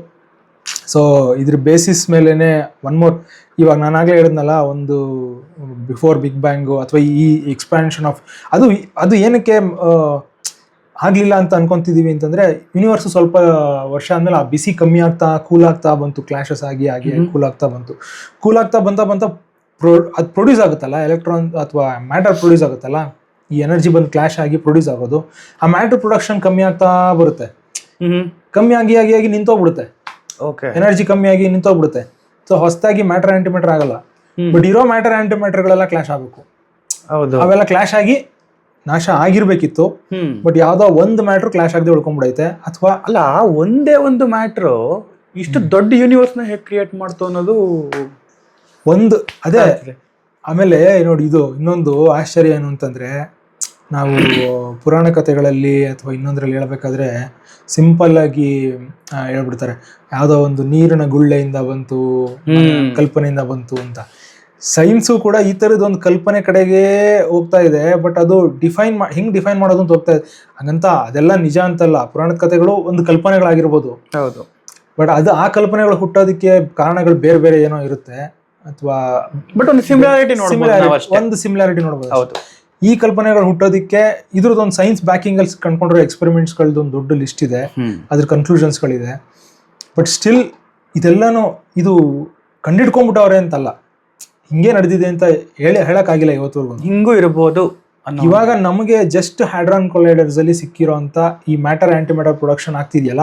ಸೊ ಇದ್ರ ಬೇಸಿಸ್ ಮೇಲೇ ಒನ್ ಮೋರ್ ಇವಾಗ ನಾನು ಆಗ್ಲೇ ಹೇಳಿದ್ನಲ್ಲ ಒಂದು ಬಿಫೋರ್ ಬಿಗ್ ಬ್ಯಾಂಗು ಅಥವಾ ಈ ಎಕ್ಸ್ಪ್ಯಾನ್ಷನ್ ಆಫ್ ಅದು ಅದು ಏನಕ್ಕೆ ಆಗಲಿಲ್ಲ ಅಂತ ಅನ್ಕೊತಿದ್ದೀವಿ ಅಂತಂದರೆ ಯೂನಿವರ್ಸ್ ಸ್ವಲ್ಪ ವರ್ಷ ಆದಮೇಲೆ ಆ ಬಿಸಿ ಕಮ್ಮಿ ಆಗ್ತಾ ಕೂಲ್ ಆಗ್ತಾ ಬಂತು ಕ್ಲಾಶಸ್ ಆಗಿ ಆಗಿ ಕೂಲ್ ಆಗ್ತಾ ಬಂತು. ಕೂಲ್ ಆಗ್ತಾ ಬಂತ ಬಂತ ಪ್ರೊ ಅದು ಪ್ರೊಡ್ಯೂಸ್ ಆಗುತ್ತಲ್ಲ ಎಲೆಕ್ಟ್ರಾನ್ ಅಥವಾ ಮ್ಯಾಟರ್ ಪ್ರೊಡ್ಯೂಸ್ ಆಗುತ್ತಲ್ಲ ಈ ಎನರ್ಜಿ ಬಂದು ಕ್ಲಾಶ್ ಆಗಿ ಪ್ರೊಡ್ಯೂಸ್ ಆಗೋದು ಆ ಮ್ಯಾಟರ್ ಪ್ರೊಡಕ್ಷನ್ ಕಮ್ಮಿ ಆಗ್ತಾ ಬರುತ್ತೆ. ಕಮ್ಮಿ ಆಗಿ ಆಗಿ ಆಗಿ ನಿಂತೋಗ್ಬಿಡುತ್ತೆ. ಓಕೆ ಎನರ್ಜಿ ಕಮ್ಮಿ ಆಗಿ ನಿಂತೋಗ್ಬಿಡುತ್ತೆ. ಸೊ ಹೊಸದಾಗಿ ಮ್ಯಾಟರ್ ಆಂಟಿ ಮ್ಯಾಟರ್ ಆಗಲ್ಲ ಬಟ್ ಇರೋ ಮ್ಯಾಟರ್ ಆಂಟಿ ಮ್ಯಾಟರ್ಗಳೆಲ್ಲ ಕ್ಲಾಶ್ ಆಗಬೇಕು. ಹೌದು. ಅವೆಲ್ಲ ಕ್ಲಾಶ್ ಆಗಿ ನಾಶ ಆಗಿರ್ಬೇಕಿತ್ತು. ಬಟ್ ಯಾವ್ದೋ ಒಂದು ಮ್ಯಾಟ್ರ್ ಕ್ಲಾಶ್ ಆಗದೆ ಉಳ್ಕೊಂಡ್ಬಿಡೈತೆ ಅಥವಾ ಅಲ್ಲ ಒಂದೇ ಒಂದು ಮ್ಯಾಟ್ರು ಇಷ್ಟು ದೊಡ್ಡ ಯೂನಿವರ್ಸ್ನ ಹೇಗೆ ಕ್ರಿಯೇಟ್ ಮಾಡ್ತು ಅನ್ನೋದು ಒಂದು ಅದೇ. ಆಮೇಲೆ ನೋಡಿ ಇದು ಇನ್ನೊಂದು ಆಶ್ಚರ್ಯ ಏನು ಅಂತಂದ್ರೆ ನಾವು ಪುರಾಣ ಕಥೆಗಳಲ್ಲಿ ಅಥವಾ ಇನ್ನೊಂದರಲ್ಲಿ ಹೇಳಬೇಕಾದ್ರೆ ಸಿಂಪಲ್ ಆಗಿ ಹೇಳ್ಬಿಡ್ತಾರೆ. ಯಾವುದೋ ಒಂದು ನೀರಿನ ಗುಳ್ಳೆಯಿಂದ ಬಂತು ಕಲ್ಪನೆಯಿಂದ ಬಂತು ಅಂತ. ಸೈನ್ಸು ಕೂಡ ಈ ಥರದ ಒಂದು ಕಲ್ಪನೆ ಕಡೆಗೆ ಹೋಗ್ತಾ ಇದೆ ಬಟ್ ಅದು ಡಿಫೈನ್ ಮಾ ಹಿಂಗ್ ಡಿಫೈನ್ ಮಾಡೋದು ಅಂತ ಹೋಗ್ತಾ ಇದೆ. ಹಂಗಂತ ಅದೆಲ್ಲ ನಿಜ ಅಂತಲ್ಲ. ಪುರಾಣದ ಕಥೆಗಳು ಒಂದು ಕಲ್ಪನೆಗಳಾಗಿರ್ಬೋದು. ಹೌದು. ಬಟ್ ಅದು ಆ ಕಲ್ಪನೆಗಳು ಹುಟ್ಟೋದಕ್ಕೆ ಕಾರಣಗಳು ಬೇರೆ ಬೇರೆ ಏನೋ ಇರುತ್ತೆ. ಅಥವಾ ಬಟ್ ಒಂದು ಸಿಮಿಲಾರಿಟಿ ಒಂದು ಸಿಮಿಲಾರಿಟಿ ನೋಡ್ಬೋದು ಹೌದು. ಈ ಕಲ್ಪನೆಗಳು ಹುಟ್ಟೋದಕ್ಕೆ ಇದ್ರದ್ದೊಂದು ಸೈನ್ಸ್ ಬ್ಯಾಕಿಂಗ್ ಅಲ್ಲಿ ಕಂಡ್ಕೊಂಡಿರೋ ಒಂದು ದೊಡ್ಡ ಲಿಸ್ಟ್ ಇದೆ. ಅದ್ರ ಕನ್ಕ್ಲೂಷನ್ಸ್ಗಳಿದೆ ಬಟ್ ಸ್ಟಿಲ್ ಇದೆಲ್ಲನೂ ಇದು ಕಂಡಿಡ್ಕೊಂಡ್ಬಿಟ್ಟವ್ರೆ ಅಂತಲ್ಲ. ಹಿಂಗೆ ನಡೆದಿದೆ ಅಂತ ಹೇಳಿ ಹೇಳಕ್ಕಾಗಿಲ್ಲ ಇವತ್ತುವರೆಗೂ. ಹಿಂಗೂ ಇರಬಹುದು ಇವಾಗ ನಮಗೆ ಜಸ್ಟ್ ಹ್ಯಾಡ್ರಾನ್ ಕೊಲೈಡರ್ಸ್ ಅಲ್ಲಿ ಸಿಕ್ಕಿರೋಂಥ ಈ ಮ್ಯಾಟರ್ ಆಂಟಿ ಮ್ಯಾಟರ್ ಪ್ರೊಡಕ್ಷನ್ ಆಗ್ತಿದೆಯಲ್ಲ?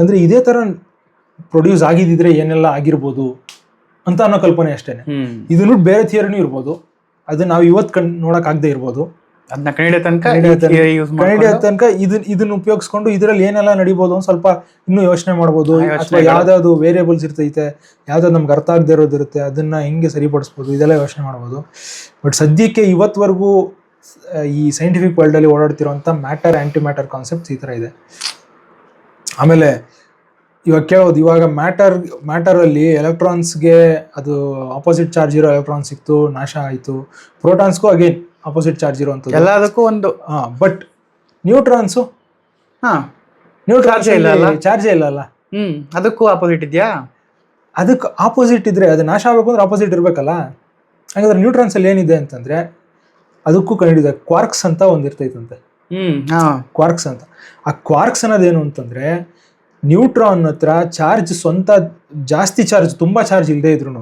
ಅಂದ್ರೆ ಇದೇ ತರ ಪ್ರೊಡ್ಯೂಸ್ ಆಗಿದ್ದಿದ್ರೆ ಏನೆಲ್ಲ ಆಗಿರ್ಬೋದು ಅಂತ ಅನ್ನೋ ಕಲ್ಪನೆ ಅಷ್ಟೇನೆ. ಹ್ಮ್. ಇದನ್ನು ಬೇರೆ ಥಿಯರಿನೂ ಇರ್ಬೋದು. ಅದು ನಾವು ಇವತ್ತು ಕಣ್ ನೋಡಕ್ ಆಗದೆ ಇರ್ಬೋದು. ಅದನ್ನ ಕನ್ನಡ ತನಕ ಕನ್ನಡ ಇದನ್ನ ಇದನ್ನ ಉಪಯೋಗಿಸ್ಕೊಂಡು ಇದರಲ್ಲಿ ಏನೆಲ್ಲ ನಡಿಬೋದು ಒಂದು ಸ್ವಲ್ಪ ಇನ್ನೂ ಯೋಚನೆ ಮಾಡ್ಬೋದು. ಅಥವಾ. ಯಾವ್ದಾದ್ರು ವೇರಿಯೇಬಲ್ಸ್ ಇರ್ತೈತೆ ಯಾವ್ದಾದ್ರು ನಮ್ಗೆ ಅರ್ಥ ಆಗದೆ ಇರೋದಿರುತ್ತೆ ಅದನ್ನ ಹೆಂಗೆ ಸರಿಪಡಿಸ್ಬೋದು ಇದೆಲ್ಲ ಯೋಚನೆ ಮಾಡ್ಬೋದು. ಬಟ್ ಸದ್ಯಕ್ಕೆ ಇವತ್ತವರೆಗೂ ಈ ಸೈಂಟಿಫಿಕ್ ವರ್ಲ್ಡ್ ಅಲ್ಲಿ ಓಡಾಡ್ತಿರೋಂಥ ಮ್ಯಾಟರ್ ಆಂಟಿ ಮ್ಯಾಟರ್ ಕಾನ್ಸೆಪ್ಟ್ ಈ ಥರ ಇದೆ. ಆಮೇಲೆ ಇವಾಗ ಕೇಳೋದು ಇವಾಗ ಮ್ಯಾಟರ್ ಮ್ಯಾಟರ್ ಅಲ್ಲಿ ಎಲೆಕ್ಟ್ರಾನ್ಸ್ಗೆ ಅದು ಆಪೋಸಿಟ್ ಚಾರ್ಜ್ ಇರೋ ಎಲೆಕ್ಟ್ರಾನ್ ಸಿಕ್ತು ನಾಶ ಆಯಿತು. ಪ್ರೋಟಾನ್ಸ್ಗೂ ಅಗೇನ್ ಆಪೋಸಿಟ್ ಚಾರ್ಜ್ ಇರುವಂಥದ್ದು. ಎಲ್ಲದಕ್ಕೂ ಒಂದು. ಹಾ ಬಟ್ ನ್ಯೂಟ್ರಾನ್ಸು ಹಾ. ನ್ಯೂಟ್ರಾನ್ಸ್ ಇಲ್ಲ? ಚಾರ್ಜೇ ಇಲ್ಲ ಅಲ್ಲ? ಹ್ಮ್ ಅದಕ್ಕೂ ಆಪೋಸಿಟ್ ಇದೆಯಾ? ಅದಕ್ಕೆ ಆಪೋಸಿಟ್ ಇದ್ರೆ ಅದು ನಾಶ ಆಗಬೇಕು ಅಂದ್ರೆ ಆಪೋಸಿಟ್ ಇರಬೇಕಲ್ಲ? ಹಾಗಾದ್ರೆ ನ್ಯೂಟ್ರಾನ್ಸ್ ಅಲ್ಲಿ ಏನಿದೆ ಅಂತಂದ್ರೆ ಅದಕ್ಕೂ ಕಂಡಿದೆ ಕ್ವಾರ್ಕ್ಸ್ ಅಂತ ಒಂದು ಇರ್ತೈತಂತೆ ಹ್ಮ್ ಹಾ. ಕ್ವಾರ್ಕ್ಸ್ ಅಂತ. ಆ ಕ್ವಾರ್ಕ್ಸ್ ಅನ್ನೋದೇನು ಅಂತಂದ್ರೆ ನ್ಯೂಟ್ರಾನ್ ಹತ್ರ ಚಾರ್ಜ್ ಸ್ವಂತ ಜಾಸ್ತಿ ಚಾರ್ಜ್ ತುಂಬಾ ಚಾರ್ಜ್ ಇಲ್ಲದೆ ಇದ್ರು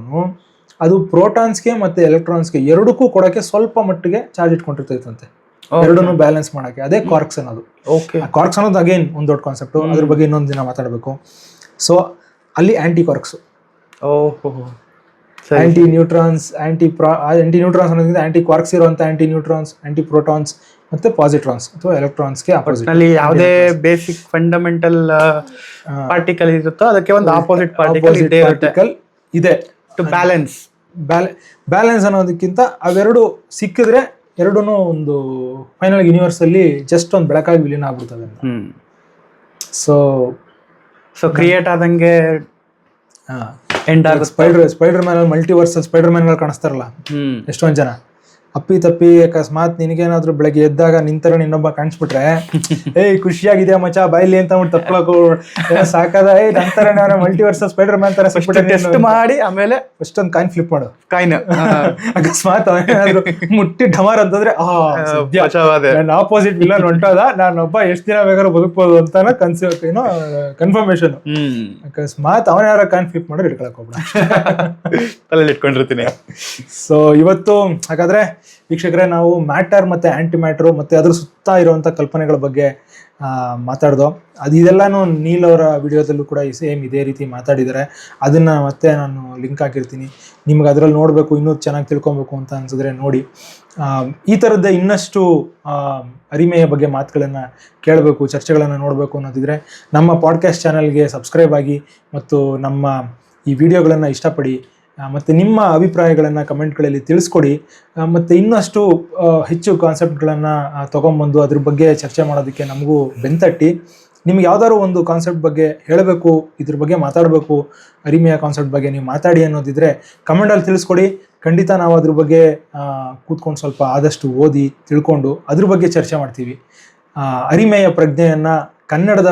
ಅದು ಪ್ರೋಟಾನ್ಸ್ಗೆ ಮತ್ತೆ ಎಲೆಕ್ಟ್ರಾನ್ಸ್ಗೆ ಎರಡಕ್ಕೂ ಕೊಡೋಕ್ಕೆ ಸ್ವಲ್ಪ ಮಟ್ಟಿಗೆ ಚಾರ್ಜ್ ಇಟ್ಕೊಂಡಿರ್ತೈತಂತೆ. ಎರಡನ್ನು ಬ್ಯಾಲೆನ್ಸ್ ಮಾಡಕ್ಕೆ ಅದೇ ಕಾರ್ಕ್ಸ್ ಅನ್ನೋದು. ಓಕೆ ಕಾರ್ಕ್ಸ್ ಅನ್ನೋದು ಅಗೇನ್ ಒಂದು ದೊಡ್ಡ ಕಾನ್ಸೆಪ್ಟ್ ಅದ್ರ ಬಗ್ಗೆ ಇನ್ನೊಂದು ದಿನ ಮಾತಾಡಬೇಕು. ಸೊ ಅಲ್ಲಿ anti quarks anti neutrons anti pro anti neutrons ಅನ್ನೋದ್ರಿಂದ anti quarks ಇರುವಂತ ಆಂಟಿ ನ್ಯೂಟ್ರಾನ್ಸ್ ಆಂಟಿ ಪ್ರೋಟಾನ್ಸ್ ಮತ್ತೆ ಪಾಸಿಟ್ರಾನ್ಸ್ ಅಥವಾ ಎಲೆಕ್ಟ್ರಾನ್ಸ್ಗೆ ನಲ್ಲಿ ಯಾವುದೇ ಬೇಸಿಕ್ ಫಂಡಮೆಂಟಲ್ ಪಾರ್ಟಿಕಲ್ ಇರುತ್ತೋ ಅದಕ್ಕೆ ಒಂದು ಆಪೋಸಿಟ್ ಪಾರ್ಟಿಕಲ್ ಇದೆ. ಟು ಬ್ಯಾಲೆನ್ಸ್ ಬ್ಯಾಲೆನ್ಸ್ ಅನ್ನೋದಕ್ಕಿಂತ ಅವೆರಡು ಸಿಕ್ಕಿದ್ರೆ ಎರಡೂ ಒಂದು ಫೈನಲ್ ಯೂನಿವರ್ಸ್ ಅಲ್ಲಿ ಜಸ್ಟ್ ಒಂದು ಬೆಳಕಾಗಿ ವಿಲೀನ ಆಗ್ಬಿಡ್ತದೆ ಸೊ ಸೊ ಕ್ರಿಯೇಟ್ ಆದಂಗೆ ಎಂಡ್ ಆಗುತ್ತೆ. Spider spider man multiverse spider ಮ್ಯಾನ್ಗಳು ಕಾಣಿಸ್ತಾರಲ್ಲ ಹ್ಮ್. ಎಷ್ಟೊಂದ್ ಜನ. ಅಪ್ಪಿ ತಪ್ಪಿ ಅಕಸ್ಮಾತ್ ನಿನಗೇನಾದ್ರೂ ಬೆಳಗ್ಗೆ ಎದ್ದಾಗ ನಿಂತರ ನಿನ್ನೊಬ್ಬ ಕಾಣಿಸ್ಬಿಟ್ರೆ [laughs] ಏಯ್ ಖುಷಿಯಾಗಿದೆ ಮಚ ಬಾಯ್ಲಿ ಅಂತ ಅವ್ನು ತಪ್ಕೊಳಕು ಸಾಕಾದ? ಏಯ್ ನಂತರ ಮಲ್ಟಿವರ್ಸ್ ಸ್ಪೈಡರ್ ಮ್ಯಾನ್ ತರ ಟೆಸ್ಟ್ ಮಾಡಿ ಆಮೇಲೆ ಫಸ್ಟ್ ಒಂದು ಕಾಯಿನ್ ಫ್ಲಿಪ್ ಮಾಡು. ಕಾಯಿನ್ [laughs] ಅಕಸ್ಮಾತ್ ಅವನೇನಾದ್ರೂ ಮುಟ್ಟಿ ಢಮಾರ್ ಅಂತಂದ್ರೆ ನನ್ನ ಆಪೋಸಿಟ್ ವಿಲನ್ ಹೊಂಟೋದ ನಾನೊಬ್ಬ ಎಷ್ಟು ದಿನ ಬೇಕಾದ್ರೂ ಬದುಕ್ಬೋದು ಅಂತ ಕನ್ಸಿ ಏನೋ ಕನ್ಫರ್ಮೇಶನ್ ಅಕಸ್ಮಾತ್ ಅವನ ಯಾರ ಕಾಯಿನ್ ಫ್ಲಿಪ್ ಮಾಡಿದ್ರೆ ಇಟ್ಕೊಳಕ್ ಹೋಗ್ಬಿಡ. [laughs] ತಲೆಯಲ್ಲಿ ಇಟ್ಕೊಂಡಿರ್ತೀನಿ. ಸೊ ಇವತ್ತು ಹಾಗಾದ್ರೆ ವೀಕ್ಷಕರೇ, ನಾವು ಮ್ಯಾಟರ್ ಮತ್ತು ಆ್ಯಂಟಿ ಮ್ಯಾಟ್ರು ಮತ್ತು ಅದ್ರ ಸುತ್ತ ಇರುವಂಥ ಕಲ್ಪನೆಗಳ ಬಗ್ಗೆ ಮಾತಾಡ್ದೋ. ಅದು ಇದೆಲ್ಲನೂ ನೀಲ್ ಅವರ ವಿಡಿಯೋದಲ್ಲೂ ಕೂಡ ಈ ಸೇಮ್ ಇದೇ ರೀತಿ ಮಾತಾಡಿದ್ದಾರೆ. ಅದನ್ನು ಮತ್ತೆ ನಾನು ಲಿಂಕ್ ಹಾಕಿರ್ತೀನಿ. ನಿಮ್ಗೆ ಅದರಲ್ಲಿ ನೋಡಬೇಕು, ಇನ್ನೂ ಚೆನ್ನಾಗಿ ತಿಳ್ಕೊಬೇಕು ಅಂತ ಅನ್ಸಿದ್ರೆ ನೋಡಿ. ಈ ಥರದ ಇನ್ನಷ್ಟು ಅರಿಮೆಯ ಬಗ್ಗೆ ಮಾತುಗಳನ್ನು ಕೇಳಬೇಕು, ಚರ್ಚೆಗಳನ್ನು ನೋಡಬೇಕು ಅನ್ನೋದಿದ್ರೆ ನಮ್ಮ ಪಾಡ್ಕಾಸ್ಟ್ ಚಾನಲ್ಗೆ ಸಬ್ಸ್ಕ್ರೈಬ್ ಆಗಿ ಮತ್ತು ನಮ್ಮ ಈ ವಿಡಿಯೋಗಳನ್ನು ಇಷ್ಟಪಡಿ ಮತ್ತು ನಿಮ್ಮ ಅಭಿಪ್ರಾಯಗಳನ್ನು ಕಮೆಂಟ್ಗಳಲ್ಲಿ ತಿಳಿಸ್ಕೊಡಿ. ಮತ್ತು ಇನ್ನಷ್ಟು ಹೆಚ್ಚು ಕಾನ್ಸೆಪ್ಟ್ಗಳನ್ನು ತೊಗೊಂಬಂದು ಅದ್ರ ಬಗ್ಗೆ ಚರ್ಚೆ ಮಾಡೋದಕ್ಕೆ ನಮಗೂ ಬೆಂತಟ್ಟಿ. ನಿಮ್ಗೆ ಯಾವ್ದಾದ್ರು ಒಂದು ಕಾನ್ಸೆಪ್ಟ್ ಬಗ್ಗೆ ಹೇಳಬೇಕು, ಇದ್ರ ಬಗ್ಗೆ ಮಾತಾಡಬೇಕು, ಅರಿಮೆಯ ಕಾನ್ಸೆಪ್ಟ್ ಬಗ್ಗೆ ನೀವು ಮಾತಾಡಿ ಅನ್ನೋದಿದ್ರೆ ಕಮೆಂಟಲ್ಲಿ ತಿಳಿಸ್ಕೊಡಿ. ಖಂಡಿತ ನಾವು ಅದ್ರ ಬಗ್ಗೆ ಕೂತ್ಕೊಂಡು ಸ್ವಲ್ಪ ಆದಷ್ಟು ಓದಿ, ತಿಳ್ಕೊಂಡು ಅದ್ರ ಬಗ್ಗೆ ಚರ್ಚೆ ಮಾಡ್ತೀವಿ. ಅರಿಮೆಯ ಪ್ರಜ್ಞೆಯನ್ನು ಕನ್ನಡದ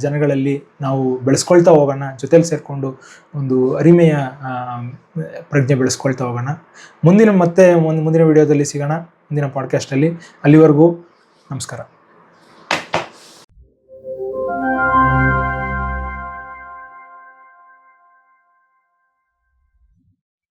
ಜನಗಳಲ್ಲಿ ನಾವು ಬೆಳೆಸ್ಕೊಳ್ತಾ ಹೋಗೋಣ, ಜೊತೆಲಿ ಸೇರಿಕೊಂಡು ಒಂದು ಅರಿಮೆಯ ಪ್ರಜ್ಞೆ ಬೆಳೆಸ್ಕೊಳ್ತಾ ಹೋಗೋಣ. ಮುಂದಿನ ಮತ್ತೆ ಒಂದು ಮುಂದಿನ ವಿಡಿಯೋದಲ್ಲಿ ಸಿಗೋಣ, ಮುಂದಿನ ಪಾಡ್ಕಾಸ್ಟಲ್ಲಿ ಅಲ್ಲಿವರೆಗೂ ನಮಸ್ಕಾರ.